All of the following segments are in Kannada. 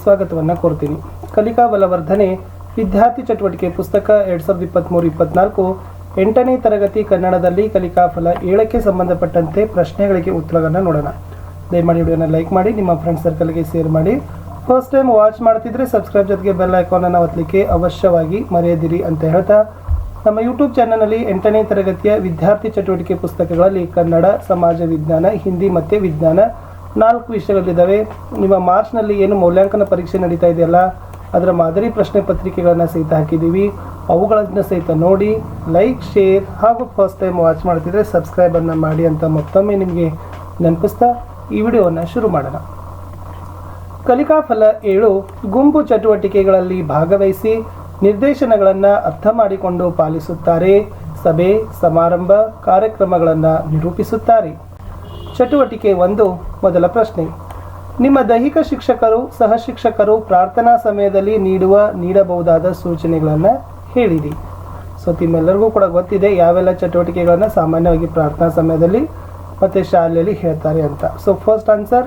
ಸ್ವಾಗತವನ್ನು ಕೋರ್ತೀನಿ. ಕಲಿಕಾ ಬಲವರ್ಧನೆ, ವಿದ್ಯಾರ್ಥಿ ಚಟುವಟಿಕೆ ಪುಸ್ತಕ ಎರಡು ಸಾವಿರದ ಇಪ್ಪತ್ತ್ಮೂರು ಇಪ್ಪತ್ನಾಲ್ಕು, ಎಂಟನೇ ತರಗತಿ ಕನ್ನಡದಲ್ಲಿ ಕಲಿಕಾ ಫಲ ಏಳಕ್ಕೆ ಸಂಬಂಧಪಟ್ಟಂತೆ ಪ್ರಶ್ನೆಗಳಿಗೆ ಉತ್ತರಗಳನ್ನು ನೋಡೋಣ. ದಯಮಾಡಿ ವಿಡಿಯೋನ ಲೈಕ್ ಮಾಡಿ, ನಿಮ್ಮ ಫ್ರೆಂಡ್ಸ್ ಸರ್ಕಲ್ಗೆ ಶೇರ್ ಮಾಡಿ. ಫಸ್ಟ್ ಟೈಮ್ ವಾಚ್ ಮಾಡ್ತಿದ್ರೆ ಸಬ್ಸ್ಕ್ರೈಬ್ ಜೊತೆಗೆ ಬೆಲ್ ಐಕಾನನ್ನು ಒತ್ತಲಿಕ್ಕೆ ಅವಶ್ಯವಾಗಿ ಮರೆಯದಿರಿ ಅಂತ ಹೇಳ್ತಾ, ನಮ್ಮ ಯೂಟ್ಯೂಬ್ ಚಾನಲ್ನಲ್ಲಿ ಎಂಟನೇ ತರಗತಿಯ ವಿದ್ಯಾರ್ಥಿ ಚಟುವಟಿಕೆ ಪುಸ್ತಕಗಳಲ್ಲಿ ಕನ್ನಡ, ಸಮಾಜ ವಿಜ್ಞಾನ, ಹಿಂದಿ ಮತ್ತು ವಿಜ್ಞಾನ ನಾಲ್ಕು ವಿಷಯಗಳಿದ್ದಾವೆ. ನಿಮ್ಮ ಮಾರ್ಚ್ನಲ್ಲಿ ಏನು ಮೌಲ್ಯಾಂಕನ ಪರೀಕ್ಷೆ ನಡೀತಾ ಇದೆಯಲ್ಲ, ಅದರ ಮಾದರಿ ಪ್ರಶ್ನೆ ಪತ್ರಿಕೆಗಳನ್ನು ಸಹಿತ ಹಾಕಿದ್ದೀವಿ. ಅವುಗಳನ್ನು ಸಹಿತ ನೋಡಿ, ಲೈಕ್, ಶೇರ್ ಹಾಗೂ ಫಸ್ಟ್ ಟೈಮ್ ವಾಚ್ ಮಾಡ್ತಿದ್ರೆ ಸಬ್ಸ್ಕ್ರೈಬನ್ನು ಮಾಡಿ ಅಂತ ಮತ್ತೊಮ್ಮೆ ನಿಮಗೆ ನೆನಪಿಸ್ತಾ ಈ ವಿಡಿಯೋವನ್ನು ಶುರು ಮಾಡೋಣ. ಕಲಿಕಾಫಲ ಏಳು, ಗುಂಪು ಚಟುವಟಿಕೆಗಳಲ್ಲಿ ಭಾಗವಹಿಸಿ ನಿರ್ದೇಶನಗಳನ್ನು ಅರ್ಥ ಮಾಡಿಕೊಂಡು ಪಾಲಿಸುತ್ತಾರೆ. ಸಭೆ, ಸಮಾರಂಭ, ಕಾರ್ಯಕ್ರಮಗಳನ್ನು ನಿರೂಪಿಸುತ್ತಾರೆ. ಚಟುವಟಿಕೆ ಒಂದು ಮೊದಲ ಪ್ರಶ್ನೆ. ನಿಮ್ಮ ದೈಹಿಕ ಶಿಕ್ಷಕರು, ಸಹ ಶಿಕ್ಷಕರು ಪ್ರಾರ್ಥನಾ ಸಮಯದಲ್ಲಿ ನೀಡುವ, ನೀಡಬಹುದಾದ ಸೂಚನೆಗಳನ್ನು ಹೇಳಿರಿ. ಸೊ ನಿಮ್ಮೆಲ್ಲರಿಗೂ ಕೂಡ ಗೊತ್ತಿದೆ, ಯಾವೆಲ್ಲ ಚಟುವಟಿಕೆಗಳನ್ನು ಸಾಮಾನ್ಯವಾಗಿ ಪ್ರಾರ್ಥನಾ ಸಮಯದಲ್ಲಿ ಮತ್ತು ಶಾಲೆಯಲ್ಲಿ ಹೇಳ್ತಾರೆ ಅಂತ. ಸೊ ಫಸ್ಟ್ ಆನ್ಸರ್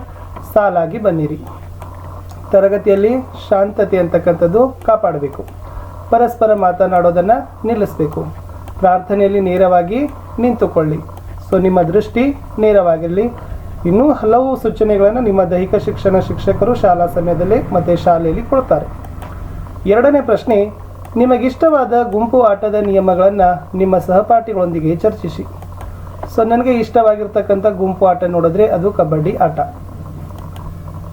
ಸಾಲಾಗಿ ಬನ್ನಿರಿ. ತರಗತಿಯಲ್ಲಿ ಶಾಂತತೆ ಅಂತಕ್ಕಂಥದ್ದು ಕಾಪಾಡಬೇಕು. ಪರಸ್ಪರ ಮಾತನಾಡೋದನ್ನು ನಿಲ್ಲಿಸಬೇಕು. ಪ್ರಾರ್ಥನೆಯಲ್ಲಿ ನೇರವಾಗಿ ನಿಂತುಕೊಳ್ಳಿ. ಸೊ ನಿಮ್ಮ ದೃಷ್ಟಿ ನೇರವಾಗಿರಲಿ. ಇನ್ನೂ ಹಲವು ಸೂಚನೆಗಳನ್ನು ನಿಮ್ಮ ದೈಹಿಕ ಶಿಕ್ಷಣ ಶಿಕ್ಷಕರು ಶಾಲಾ ಸಮಯದಲ್ಲಿ ಮತ್ತು ಶಾಲೆಯಲ್ಲಿ ಕೊಡ್ತಾರೆ. ಎರಡನೇ ಪ್ರಶ್ನೆ, ನಿಮಗಿಷ್ಟವಾದ ಗುಂಪು ಆಟದ ನಿಯಮಗಳನ್ನು ನಿಮ್ಮ ಸಹಪಾಠಿಗಳೊಂದಿಗೆ ಚರ್ಚಿಸಿ. ಸೊ, ನನಗೆ ಇಷ್ಟವಾಗಿರ್ತಕ್ಕಂಥ ಗುಂಪು ಆಟ ನೋಡಿದ್ರೆ ಅದು ಕಬಡ್ಡಿ ಆಟ.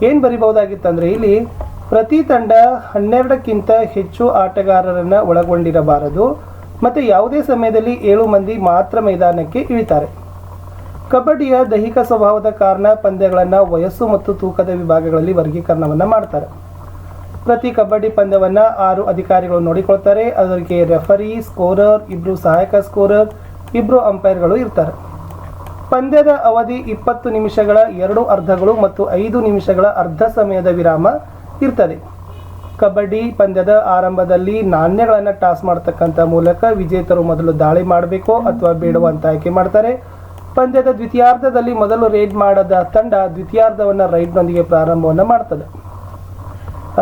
ಏನು ಬರಿಬಹುದಾಗಿತ್ತಂದರೆ, ಇಲ್ಲಿ ಪ್ರತಿ ತಂಡ ಹನ್ನೆರಡಕ್ಕಿಂತ ಹೆಚ್ಚು ಆಟಗಾರರನ್ನು ಒಳಗೊಂಡಿರಬಾರದು. ಮತ್ತು ಯಾವುದೇ ಸಮಯದಲ್ಲಿ ಏಳು ಮಂದಿ ಮಾತ್ರ ಮೈದಾನಕ್ಕೆ ಇಳಿತಾರೆ. ಕಬಡ್ಡಿಯ ದೈಹಿಕ ಸ್ವಭಾವದ ಕಾರಣ ಪಂದ್ಯಗಳನ್ನು ವಯಸ್ಸು ಮತ್ತು ತೂಕದ ವಿಭಾಗಗಳಲ್ಲಿ ವರ್ಗೀಕರಣವನ್ನು ಮಾಡ್ತಾರೆ. ಪ್ರತಿ ಕಬಡ್ಡಿ ಪಂದ್ಯವನ್ನು ಆರು ಅಧಿಕಾರಿಗಳು ನೋಡಿಕೊಳ್ತಾರೆ. ಅದಕ್ಕೆ ರೆಫರಿ, ಸ್ಕೋರರ್ ಇಬ್ಬರು ಸಹಾಯಕ ಸ್ಕೋರರ್ ಇಬ್ಬರು ಅಂಪೈರ್ಗಳು ಇರ್ತಾರೆ. ಪಂದ್ಯದ ಅವಧಿ ಇಪ್ಪತ್ತು ನಿಮಿಷಗಳ ಎರಡು ಅರ್ಧಗಳು ಮತ್ತು ಐದು ನಿಮಿಷಗಳ ಅರ್ಧ ಸಮಯದ ವಿರಾಮ ಇರ್ತದೆ. ಕಬಡ್ಡಿ ಪಂದ್ಯದ ಆರಂಭದಲ್ಲಿ ನಾಣ್ಯಗಳನ್ನು ಟಾಸ್ ಮಾಡತಕ್ಕಂಥ ಮೂಲಕ ವಿಜೇತರು ಮೊದಲು ದಾಳಿ ಮಾಡಬೇಕು ಅಥವಾ ಬೇಡವಂತ ಆಯ್ಕೆ ಮಾಡ್ತಾರೆ. ಪಂದ್ಯದ ದ್ವಿತೀಯಾರ್ಧದಲ್ಲಿ ಮೊದಲು ರೈಡ್ ಮಾಡದ ತಂಡ ದ್ವಿತೀಯಾರ್ಧವನ್ನು ರೈಡ್ನೊಂದಿಗೆ ಪ್ರಾರಂಭವನ್ನು ಮಾಡ್ತದೆ.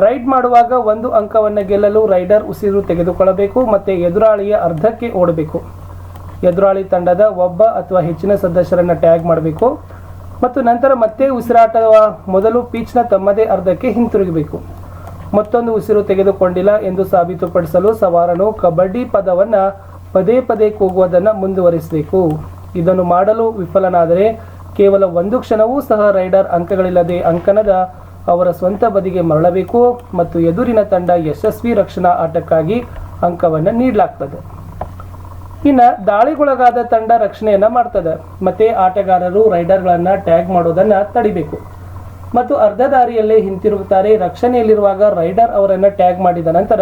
ರೈಡ್ ಮಾಡುವಾಗ ಒಂದು ಅಂಕವನ್ನು ಗೆಲ್ಲಲು ರೈಡರ್ ಉಸಿರು ತೆಗೆದುಕೊಳ್ಳಬೇಕು ಮತ್ತು ಎದುರಾಳಿಯ ಅರ್ಧಕ್ಕೆ ಓಡಬೇಕು. ಎದುರಾಳಿ ತಂಡದ ಒಬ್ಬ ಅಥವಾ ಹೆಚ್ಚಿನ ಸದಸ್ಯರನ್ನು ಟ್ಯಾಗ್ ಮಾಡಬೇಕು ಮತ್ತು ನಂತರ ಮತ್ತೆ ಉಸಿರಾಟವ ಮೊದಲು ಪೀಚ್ನ ತಮ್ಮದೇ ಅರ್ಧಕ್ಕೆ ಹಿಂತಿರುಗಬೇಕು. ಮತ್ತೊಂದು ಉಸಿರು ತೆಗೆದುಕೊಂಡಿಲ್ಲ ಎಂದು ಸಾಬೀತುಪಡಿಸಲು ಸವಾರನು ಕಬಡ್ಡಿ ಪದವನ್ನು ಪದೇ ಪದೇ ಕೂಗುವುದನ್ನು ಮುಂದುವರಿಸಬೇಕು. ಇದನ್ನು ಮಾಡಲು ವಿಫಲನಾದರೆ ಕೇವಲ ಒಂದು ಕ್ಷಣವೂ ಸಹ ರೈಡರ್ ಅಂಕಗಳಿಲ್ಲದೆ ಅಂಕಣದ ಅವರ ಸ್ವಂತ ಬದಿಗೆ ಮರಳಬೇಕು ಮತ್ತು ಎದುರಿನ ತಂಡ ಯಶಸ್ವಿ ರಕ್ಷಣಾ ಆಟಕ್ಕಾಗಿ ಅಂಕವನ್ನು ನೀಡಲಾಗ್ತದೆ. ಇನ್ನು ದಾಳಿಗೊಳಗಾದ ತಂಡ ರಕ್ಷಣೆಯನ್ನು ಮಾಡ್ತದೆ. ಮತ್ತೆ ಆಟಗಾರರು ರೈಡರ್ಗಳನ್ನು ಟ್ಯಾಗ್ ಮಾಡೋದನ್ನ ತಡಿಬೇಕು. ಮತ್ತು ಅರ್ಧ ದಾರಿಯಲ್ಲೇ ಹಿಂತಿರುಗುತ್ತಾರೆ. ರಕ್ಷಣೆಯಲ್ಲಿರುವಾಗ ರೈಡರ್ ಅವರನ್ನು ಟ್ಯಾಗ್ ಮಾಡಿದ ನಂತರ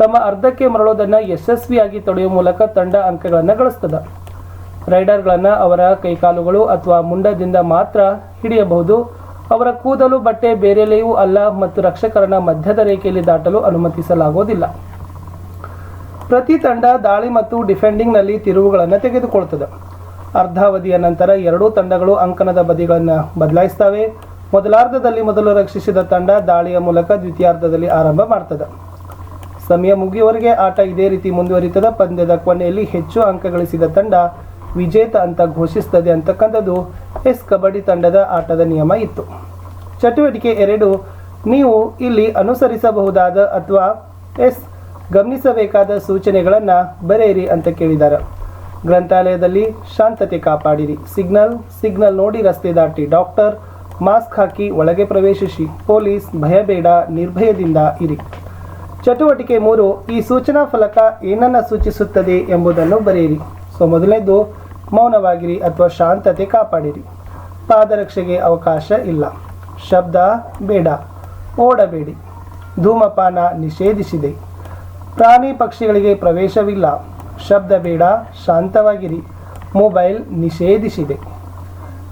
ತಮ್ಮ ಅರ್ಧಕ್ಕೆ ಮರಳೋದನ್ನ ಯಶಸ್ವಿಯಾಗಿ ತೊಡೆಯುವ ಮೂಲಕ ತಂಡ ಅಂಕಗಳನ್ನು ಗಳಿಸ್ತದೆ. ರೈಡರ್ಗಳನ್ನು ಅವರ ಕೈಕಾಲುಗಳು ಅಥವಾ ಮುಂಡದಿಂದ ಮಾತ್ರ ಹಿಡಿಯಬಹುದು. ಅವರ ಕೂದಲು, ಬಟ್ಟೆ ಬೇರೆಲೆಯೂ ಅಲ್ಲ ಮತ್ತು ರಕ್ಷಕರನ್ನ ಮಧ್ಯದ ರೇಖೆಯಲ್ಲಿ ದಾಟಲು ಅನುಮತಿಸಲಾಗುವುದಿಲ್ಲ ಪ್ರತಿ ತಂಡ ದಾಳಿ ಮತ್ತು ಡಿಫೆಂಡಿಂಗ್ನಲ್ಲಿ ತಿರುವುಗಳನ್ನು ತೆಗೆದುಕೊಳ್ಳುತ್ತದೆ ಅರ್ಧಾವಧಿಯ ನಂತರ ಎರಡೂ ತಂಡಗಳು ಅಂಕಣದ ಬದಿಗಳನ್ನು ಬದಲಾಯಿಸ್ತವೆ ಮೊದಲಾರ್ಧದಲ್ಲಿ ಮೊದಲು ರಕ್ಷಿಸಿದ ತಂಡ ದಾಳಿಯ ಮೂಲಕ ದ್ವಿತೀಯಾರ್ಧದಲ್ಲಿ ಆರಂಭ ಮಾಡ್ತದೆ. ಸಮಯ ಮುಗಿಯುವವರೆಗೆ ಆಟ ಇದೇ ರೀತಿ ಮುಂದುವರಿತದ. ಪಂದ್ಯದ ಕೊನೆಯಲ್ಲಿ ಹೆಚ್ಚು ಅಂಕ ಗಳಿಸಿದ ತಂಡ ವಿಜೇತ ಅಂತ ಘೋಷಿಸ್ತದೆ ಅಂತಕ್ಕಂಥದ್ದು ಎಸ್ ಕಬಡ್ಡಿ ತಂಡದ ಆಟದ ನಿಯಮ ಇತ್ತು. ಚಟುವಟಿಕೆ ಎರಡು, ನೀವು ಇಲ್ಲಿ ಅನುಸರಿಸಬಹುದಾದ ಅಥವಾ ಎಸ್ ಗಮನಿಸಬೇಕಾದ ಸೂಚನೆಗಳನ್ನು ಬರೆಯಿರಿ ಅಂತ ಕೇಳಿದ್ದಾರೆ. ಗ್ರಂಥಾಲಯದಲ್ಲಿ ಶಾಂತತೆ ಕಾಪಾಡಿರಿ. ಸಿಗ್ನಲ್ ಸಿಗ್ನಲ್ ನೋಡಿ ರಸ್ತೆ ದಾಟಿ ಡಾಕ್ಟರ್, ಮಾಸ್ಕ್ ಹಾಕಿ ಒಳಗೆ ಪ್ರವೇಶಿಸಿ. ಪೊಲೀಸ್ ಭಯಬೇಡ ನಿರ್ಭಯದಿಂದ ಇರಿ. ಚಟುವಟಿಕೆ ಮೂರು, ಈ ಸೂಚನಾ ಫಲಕ ಏನನ್ನ ಸೂಚಿಸುತ್ತದೆ ಎಂಬುದನ್ನು ಬರೆಯಿರಿ. ಸೊ, ಮೊದಲನೇದು ಮೌನವಾಗಿರಿ ಅಥವಾ ಶಾಂತತೆ ಕಾಪಾಡಿರಿ. ಪಾದರಕ್ಷೆಗೆ ಅವಕಾಶ ಇಲ್ಲ. ಶಬ್ದ ಬೇಡ. ಓಡಬೇಡಿ. ಧೂಮಪಾನ ನಿಷೇಧಿಸಿದೆ. ಪ್ರಾಣಿ ಪಕ್ಷಿಗಳಿಗೆ ಪ್ರವೇಶವಿಲ್ಲ. ಶಬ್ದ ಬೇಡ. ಶಾಂತವಾಗಿರಿ. ಮೊಬೈಲ್ ನಿಷೇಧಿಸಿದೆ.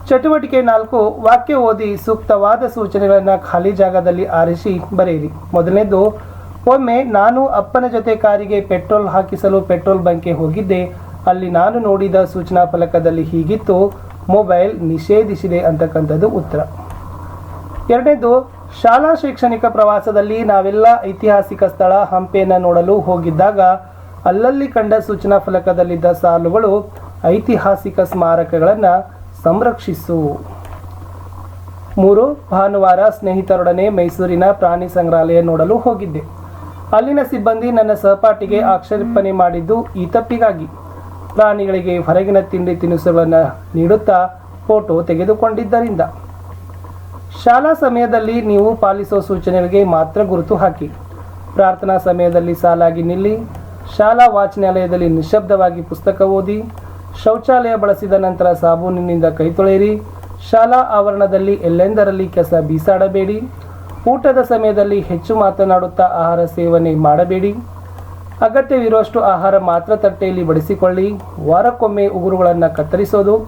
ಚಟುವಟಿಕೆ ನಾಲ್ಕು. ವಾಕ್ಯ ಓದಿ ಸೂಕ್ತವಾದ ಸೂಚನೆಗಳನ್ನು ಖಾಲಿ ಜಾಗದಲ್ಲಿ ಆರಿಸಿ ಬರೆಯಿರಿ. ಮೊದಲನೇದು, ಒಮ್ಮೆ ನಾನು ಅಪ್ಪನ ಜೊತೆ ಕಾರಿಗೆ ಪೆಟ್ರೋಲ್ ಹಾಕಿಸಲು ಪೆಟ್ರೋಲ್ ಬಂಕ್ಗೆ ಹೋಗಿದ್ದೆ. ಅಲ್ಲಿ ನಾನು ನೋಡಿದ ಸೂಚನಾ ಫಲಕದಲ್ಲಿ ಹೀಗಿತ್ತು, ಮೊಬೈಲ್ ನಿಷೇಧಿಸಿದೆ ಅಂತಕ್ಕಂಥದ್ದು ಉತ್ತರ. ಎರಡನೇದು, ಶಾಲಾ ಶೈಕ್ಷಣಿಕ ಪ್ರವಾಸದಲ್ಲಿ ನಾವೆಲ್ಲ ಐತಿಹಾಸಿಕ ಸ್ಥಳ ಹಂಪೆಯನ್ನು ನೋಡಲು ಹೋಗಿದ್ದಾಗ, ಅಲ್ಲಲ್ಲಿ ಕಂಡ ಸೂಚನಾ ಫಲಕದಲ್ಲಿದ್ದ ಸಾಲುಗಳು ಐತಿಹಾಸಿಕ ಸ್ಮಾರಕಗಳನ್ನು ಸಂರಕ್ಷಿಸು. ಮೂರು, ಭಾನುವಾರ ಸ್ನೇಹಿತರೊಡನೆ ಮೈಸೂರಿನ ಪ್ರಾಣಿ ಸಂಗ್ರಹಾಲಯ ನೋಡಲು ಹೋಗಿದ್ದೆ. ಅಲ್ಲಿನ ಸಿಬ್ಬಂದಿ ನನ್ನ ಸಹಪಾಠಿಗೆ ಆಕ್ಷೇಪಣೆ ಮಾಡಿದ್ದು ಈ ತಪ್ಪಿಗಾಗಿ. ಪ್ರಾಣಿಗಳಿಗೆ ಹೊರಗಿನ ತಿಂಡಿ ತಿನಿಸುಗಳನ್ನು ನೀಡುತ್ತಾ ಫೋಟೋ ತೆಗೆದುಕೊಂಡಿದ್ದರಿಂದ. ಶಾಲಾ ಸಮಯದಲ್ಲಿ ನೀವು ಪಾಲಿಸುವ ಸೂಚನೆಗಳಿಗೆ ಮಾತ್ರ ಗುರುತು ಹಾಕಿ. ಪ್ರಾರ್ಥನಾ ಸಮಯದಲ್ಲಿ ಸಾಲಾಗಿ ನಿಲ್ಲಿ, ಶಾಲಾ ವಾಚನಾಲಯದಲ್ಲಿ ನಿಶಬ್ದವಾಗಿ ಪುಸ್ತಕ ಓದಿ, ಶೌಚಾಲಯ ಬಳಸಿದ ನಂತರ ಸಾಬೂನಿನಿಂದ ಕೈ ತೊಳೆಯಿರಿ, ಶಾಲಾ ಆವರಣದಲ್ಲಿ ಎಲ್ಲೆಂದರಲ್ಲಿ ಕೆಸ ಬೀಸಾಡಬೇಡಿ, ಊಟದ ಸಮಯದಲ್ಲಿ ಹೆಚ್ಚು ಮಾತನಾಡುತ್ತಾ ಆಹಾರ ಸೇವನೆ ಮಾಡಬೇಡಿ. ಅಗತ್ಯವಿರುವಷ್ಟು ಆಹಾರ ಮಾತ್ರ ತಟ್ಟೆಯಲ್ಲಿ ಬಡಿಸಿಕೊಳ್ಳಿ. ವಾರಕ್ಕೊಮ್ಮೆ ಉಗುರುಗಳನ್ನು ಕತ್ತರಿಸೋದು,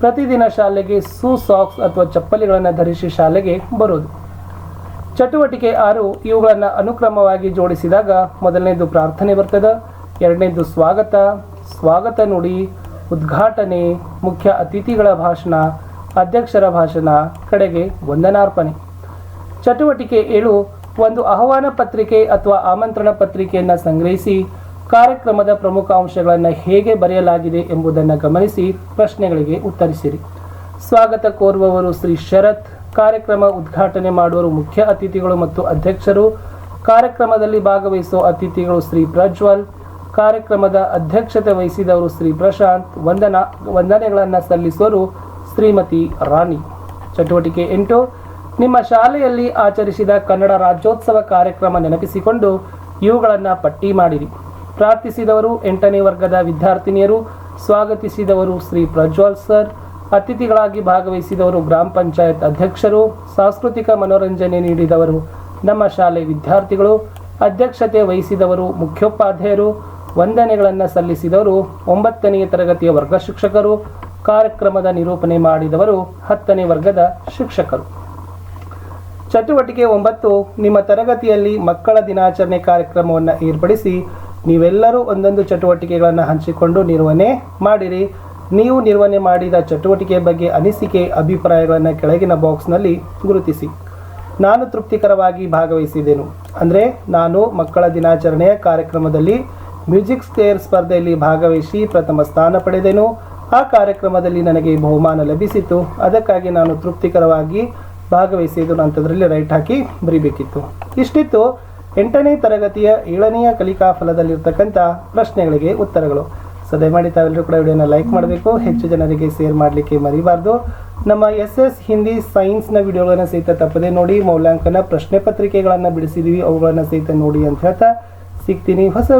ಪ್ರತಿದಿನ ಶಾಲೆಗೆ ಸೂ ಸಾಕ್ಸ್ ಅಥವಾ ಚಪ್ಪಲಿಗಳನ್ನು ಧರಿಸಿ ಶಾಲೆಗೆ ಬರೋದು. ಚಟುವಟಿಕೆ ಆರು, ಇವುಗಳನ್ನು ಅನುಕ್ರಮವಾಗಿ ಜೋಡಿಸಿದಾಗ ಮೊದಲನೇದು ಪ್ರಾರ್ಥನೆ ಬರ್ತದೆ, ಎರಡನೇದು ಸ್ವಾಗತ. ಸ್ವಾಗತ ನುಡಿ, ಉದ್ಘಾಟನೆ, ಮುಖ್ಯ ಅತಿಥಿಗಳ ಭಾಷಣ, ಅಧ್ಯಕ್ಷರ ಭಾಷಣ, ಕಡೆಗೆ ವಂದನಾರ್ಪಣೆ. ಚಟುವಟಿಕೆ ಏಳು ಒಂದು ಆಹ್ವಾನ ಪತ್ರಿಕೆ ಅಥವಾ ಆಮಂತ್ರಣ ಪತ್ರಿಕೆಯನ್ನು ಸಂಗ್ರಹಿಸಿ ಕಾರ್ಯಕ್ರಮದ ಪ್ರಮುಖ ಅಂಶಗಳನ್ನು ಹೇಗೆ ಬರೆಯಲಾಗಿದೆ ಎಂಬುದನ್ನು ಗಮನಿಸಿ ಪ್ರಶ್ನೆಗಳಿಗೆ ಉತ್ತರಿಸಿರಿ. ಸ್ವಾಗತ ಕೋರುವವರು ಶ್ರೀ ಶರತ್. ಕಾರ್ಯಕ್ರಮ ಉದ್ಘಾಟನೆ ಮಾಡುವರು ಮುಖ್ಯ ಅತಿಥಿಗಳು ಮತ್ತು ಅಧ್ಯಕ್ಷರು. ಕಾರ್ಯಕ್ರಮದಲ್ಲಿ ಭಾಗವಹಿಸುವ ಅತಿಥಿಗಳು ಶ್ರೀ ಪ್ರಜ್ವಲ್. ಕಾರ್ಯಕ್ರಮದ ಅಧ್ಯಕ್ಷತೆ ವಹಿಸಿದವರು ಶ್ರೀ ಪ್ರಶಾಂತ್. ವಂದನ, ವಂದನೆಗಳನ್ನು ಸಲ್ಲಿಸುವರು ಶ್ರೀಮತಿ ರಾಣಿ. ಚಟುವಟಿಕೆ ಎಂಟು ನಿಮ್ಮ ಶಾಲೆಯಲ್ಲಿ ಆಚರಿಸಿದ ಕನ್ನಡ ರಾಜ್ಯೋತ್ಸವ ಕಾರ್ಯಕ್ರಮ ನೆನಪಿಸಿಕೊಂಡು ಇವುಗಳನ್ನು ಪಟ್ಟಿ ಮಾಡಿರಿ. ಪ್ರಾರ್ಥಿಸಿದವರು ಎಂಟನೇ ವರ್ಗದ ವಿದ್ಯಾರ್ಥಿನಿಯರು, ಸ್ವಾಗತಿಸಿದವರು ಶ್ರೀ ಪ್ರಜ್ವಲ್ ಸರ್, ಅತಿಥಿಗಳಾಗಿ ಭಾಗವಹಿಸಿದವರು ಗ್ರಾಮ ಪಂಚಾಯತ್ ಅಧ್ಯಕ್ಷರು, ಸಾಂಸ್ಕೃತಿಕ ಮನೋರಂಜನೆ ನೀಡಿದವರು ನಮ್ಮ ಶಾಲೆ ವಿದ್ಯಾರ್ಥಿಗಳು, ಅಧ್ಯಕ್ಷತೆ ವಹಿಸಿದವರು ಮುಖ್ಯೋಪಾಧ್ಯಾಯರು, ವಂದನೆಗಳನ್ನು ಸಲ್ಲಿಸಿದವರು ಒಂಬತ್ತನೆಯ ತರಗತಿಯ ವರ್ಗ ಶಿಕ್ಷಕರು, ಕಾರ್ಯಕ್ರಮದ ನಿರೂಪಣೆ ಮಾಡಿದವರು ಹತ್ತನೇ ವರ್ಗದ ಶಿಕ್ಷಕರು. ಚಟುವಟಿಕೆ ಒಂಬತ್ತು, ನಿಮ್ಮ ತರಗತಿಯಲ್ಲಿ ಮಕ್ಕಳ ದಿನಾಚರಣೆ ಕಾರ್ಯಕ್ರಮವನ್ನು ಏರ್ಪಡಿಸಿ ನೀವೆಲ್ಲರೂ ಒಂದೊಂದು ಚಟುವಟಿಕೆಗಳನ್ನು ಹಂಚಿಕೊಂಡು ನಿರ್ವಹಣೆ ಮಾಡಿರಿ. ನೀವು ನಿರ್ವಹಣೆ ಮಾಡಿದ ಚಟುವಟಿಕೆ ಬಗ್ಗೆ ಅನಿಸಿಕೆ, ಅಭಿಪ್ರಾಯಗಳನ್ನು ಕೆಳಗಿನ ಬಾಕ್ಸ್ನಲ್ಲಿ ಗುರುತಿಸಿ. ನಾನು ತೃಪ್ತಿಕರವಾಗಿ ಭಾಗವಹಿಸಿದೆನು ಅಂದರೆ ನಾನು ಮಕ್ಕಳ ದಿನಾಚರಣೆಯ ಕಾರ್ಯಕ್ರಮದಲ್ಲಿ ಮ್ಯೂಸಿಕ್ ಸ್ಕೇರ್ ಸ್ಪರ್ಧೆಯಲ್ಲಿ ಭಾಗವಹಿಸಿ ಪ್ರಥಮ ಸ್ಥಾನ ಪಡೆದೆನು. ಆ ಕಾರ್ಯಕ್ರಮದಲ್ಲಿ ನನಗೆ ಬಹುಮಾನ ಲಭಿಸಿತು ಅದಕ್ಕಾಗಿ ನಾನು ತೃಪ್ತಿಕರವಾಗಿ ಭಾಗವಹಿಸಿದ್ದು ಅಂಥದ್ರಲ್ಲಿ ರೈಟ್ ಹಾಕಿ ಬರಿಬೇಕಿತ್ತು. ಇಷ್ಟಿತ್ತು ಎಂಟನೇ ತರಗತಿಯ ಏಳನೆಯ ಕಲಿಕಾ ಫಲದಲ್ಲಿರ್ತಕ್ಕಂಥ ಪ್ರಶ್ನೆಗಳಿಗೆ ಉತ್ತರಗಳು. ಸೊ, ದಯಮಾಡಿ ತಾವೆಲ್ಲರೂ ಕೂಡ ವಿಡಿಯೋನ ಲೈಕ್ ಮಾಡಬೇಕು. ಹೆಚ್ಚು ಜನರಿಗೆ ಶೇರ್ ಮಾಡಲಿಕ್ಕೆ ಮರಿಬಾರ್ದು. ನಮ್ಮ ಎಸ್ ಎಸ್ ಹಿಂದಿ ಸೈನ್ಸ್ನ ವಿಡಿಯೋಗಳನ್ನು ಸಹಿತ ತಪ್ಪದೆ ನೋಡಿ, ಮೌಲ್ಯಾಂಕನ ಪ್ರಶ್ನೆ ಪತ್ರಿಕೆಗಳನ್ನು ಬಿಡಿಸಿದ್ದೀವಿ ಅವುಗಳನ್ನು ಸಹಿತ ನೋಡಿ ಅಂತ ಹೇಳ್ತಾ ಸಿಗ್ತೀನಿ. ಹೊಸ